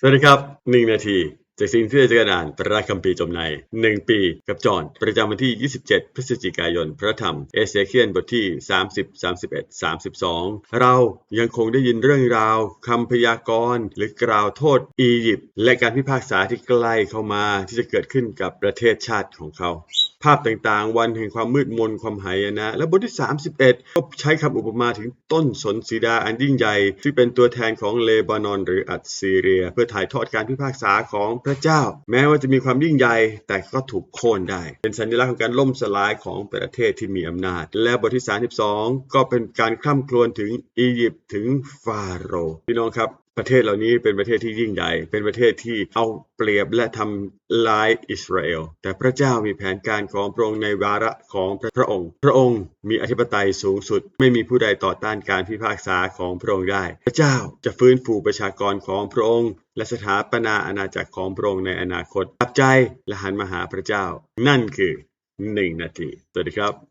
สวัสดีครับหนึ่งนาทีจากสิ่งที่เราจะอ่านพระคัมภีร์จมในหนึ่งปี กับจอห์นประจำวันที่ 27 พฤศจิกายน พระธรรม เอเสเคียนบทที่ 30 31 32 เรายังคงได้ยินเรื่องราวคำพยากรณ์หรือกล่าวโทษอียิปต์และการพิพากษาที่ใกล้เข้ามาที่จะเกิดขึ้นกับประเทศชาติของเขา ภาพต่างๆ วันแห่งความมืดมนความหายนะ และบทที่ 31 ก็ใช้คำอุปมาถึงต้นสนสีดาอันยิ่งใหญ่ ที่เป็นตัวแทนของเลบานอนหรืออัสซีเรีย เพื่อถ่ายทอดการพิพากษาของพระเจ้า แม้ว่าจะมีความยิ่งใหญ่ แต่ก็ถูกโค่นได้ เป็นสัญลักษณ์ของการล่มสลายของประเทศที่มีอำนาจ และบทที่ 32 ก็เป็นการคร่ำครวญถึงอียิปต์ถึงฟาโรห์พี่น้องครับ ประเทศเหล่านี้เป็นประเทศที่ยิ่งใหญ่ เป็นประเทศที่เอาเปรียบและทำลายอิสราเอล แต่พระเจ้ามีแผนการของพระองค์ในวาระของพระองค์ พระองค์มีอธิปไตยสูงสุด ไม่มีผู้ใดต่อต้านการพิพากษาของพระองค์ได้ พระเจ้าจะฟื้นฟูประชากรของพระองค์ และสถาปนาอาณาจักรของพระองค์ในอนาคตกลับใจและหันมาหาพระเจ้า นั่นคือหนึ่งนาที สวัสดีครับ